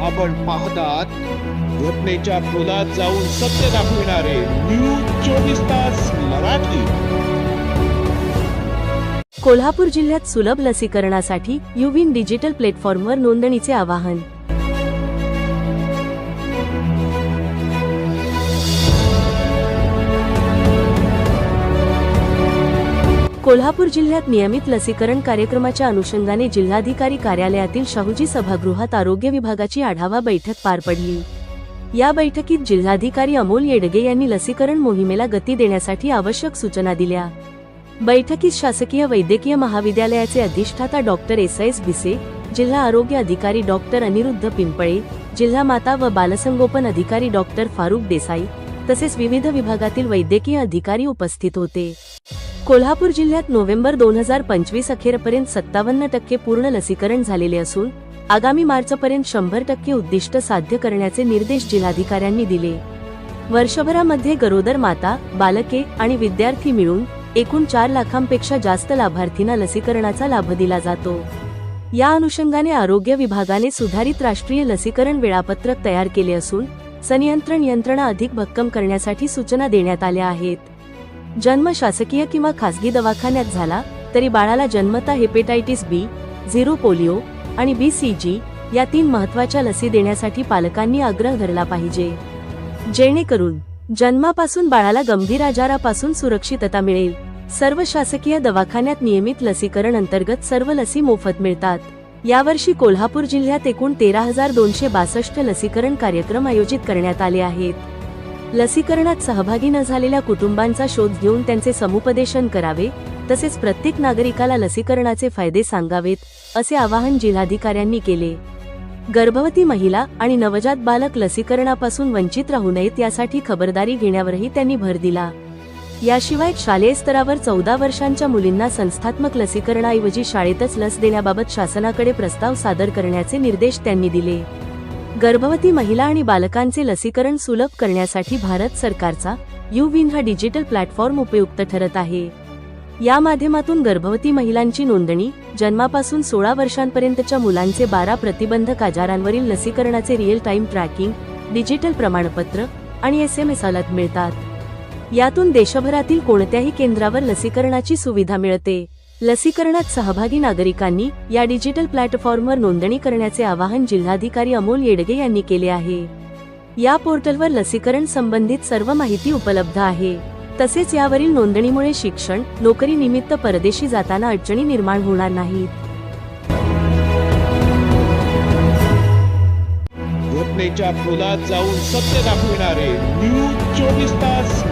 आपण पाहतात घटनेच्या खोलात जाऊन सत्य दाखविणारे न्यूज चोवीस तास मराठी. कोल्हापूर जिल्ह्यात सुलभ लसीकरणासाठी युविन डिजिटल प्लॅटफॉर्मवर नोंदणीचे आवाहन कोल्हापूर जिल्ह्यात नियमित लसीकरण कार्यक्रमाच्या अनुषंगाने जिल्हाधिकारी कार्यालयातील शाहूजी सभागृहात आरोग्य विभागाची आढावा बैठक पार पडली. या बैठकीत जिल्हाधिकारी अमोल येडगे यांनी लसीकरण मोहिमेला गती देण्यासाठी आवश्यक सूचना दिल्या. बैठकीत शासकीय वैद्यकीय महाविद्यालयाचे अधिष्ठाता डॉक्टर एस. एस. भिसे जिल्हा आरोग्य अधिकारी डॉक्टर अनिरुद्ध पिंपळे जिल्हा माता व बालसंगोपन अधिकारी डॉक्टर फारुक देसाई तसेच विविध विभागातील वैद्यकीय अधिकारी उपस्थित होते. कोल्हापूर जिल्ह्यात नोव्हेंबर दोन हजार पंचवीस अखेरपर्यंत सत्तावन्न टक्के पूर्ण लसीकरण झालेले असून आगामी मार्चपर्यंत शंभर टक्के उद्दिष्ट साध्य करण्याचे निर्देश जिल्हाधिकाऱ्यांनी दिले. वर्षभरामध्ये गरोदर माता बालके आणि विद्यार्थी मिळून एकूण चार लाखांपेक्षा जास्त लाभार्थींना लसीकरणाचा लाभ दिला जातो. या अनुषंगाने आरोग्य विभागाने सुधारित राष्ट्रीय लसीकरण वेळापत्रक तयार केले असून संनियंत्रण यंत्रणा अधिक भक्कम करण्यासाठी सूचना देण्यात आल्या आहेत. जन्म शासकीय किंवा खासगी दवाखान्यात झाला तरी बाळाला जन्मता हेपेटायटिस बी झिरो पोलिओ आणि बी सी जी या तीन महत्त्वाच्या लसी देण्यासाठी पालकांनी आग्रह धरला पाहिजे. जेणेकरून जन्मापासून बाळाला गंभीर आजारापासून सुरक्षितता मिळेल. सर्व शासकीय दवाखान्यात नियमित लसीकरण अंतर्गत सर्व लसी मोफत मिळतात. यावर्षी कोल्हापूर जिल्ह्यात एकूण तेरा हजार दोनशे बासष्ट लसीकरण कार्यक्रम आयोजित करण्यात आले आहेत. लसीकरणात सहभागी न झालेल्या कुटुंबांचा शोध घेऊन त्यांचे समुपदेशन करावे तसेच प्रत्येक नागरिकाला लसीकरणाचे फायदे सांगावेत असे आवाहन जिल्हाधिकाऱ्यांनी केले. गर्भवती महिला आणि नवजात बालक लसीकरणापासून वंचित राहू नयेत यासाठी खबरदारी घेण्यावरही त्यांनी भर दिला. याशिवाय शालेय स्तरावर चौदा वर्षांच्या मुलींना संस्थात्मक लसीकरणाऐवजी शाळेतच लस देण्याबाबत शासनाकडे प्रस्ताव सादर करण्याचे निर्देश त्यांनी दिले. गर्भवती महिला आणि बालकांचे लसीकरण सुलभ करण्यासाठी भारत सरकारचा यू विन हा डिजिटल प्लॅटफॉर्म उपयुक्त ठरत आहे. या माध्यमातून गर्भवती महिलांची नोंदणी जन्मापासून सोळा वर्षांपर्यंतच्या मुलांचे बारा प्रतिबंधक आजारांवरील लसीकरणाचे रिअल टाइम ट्रॅकिंग डिजिटल प्रमाणपत्र आणि एस एम एस अलर्ट मिळतात. यातून देशभरातील कोणत्याही केंद्रावर लसीकरणाची सुविधा मिळते. लसीकरणात सहभागी नागरिकांनी या डिजिटल प्लॅटफॉर्मवर नोंदणी करण्याचे आवाहन जिल्हाधिकारी अमोल येडगे यांनी केले आहे. या पोर्टलवर लसीकरण संबंधित सर्व माहिती उपलब्ध आहे. तसेच यावरील नोंदणीमुळे शिक्षण नोकरी निमित्त परदेशी जाताना अडचणी निर्माण होणार नाहीत. घटनेच्या खोलात जाऊन सत्य दाखविणारे न्यूज चोवीस तास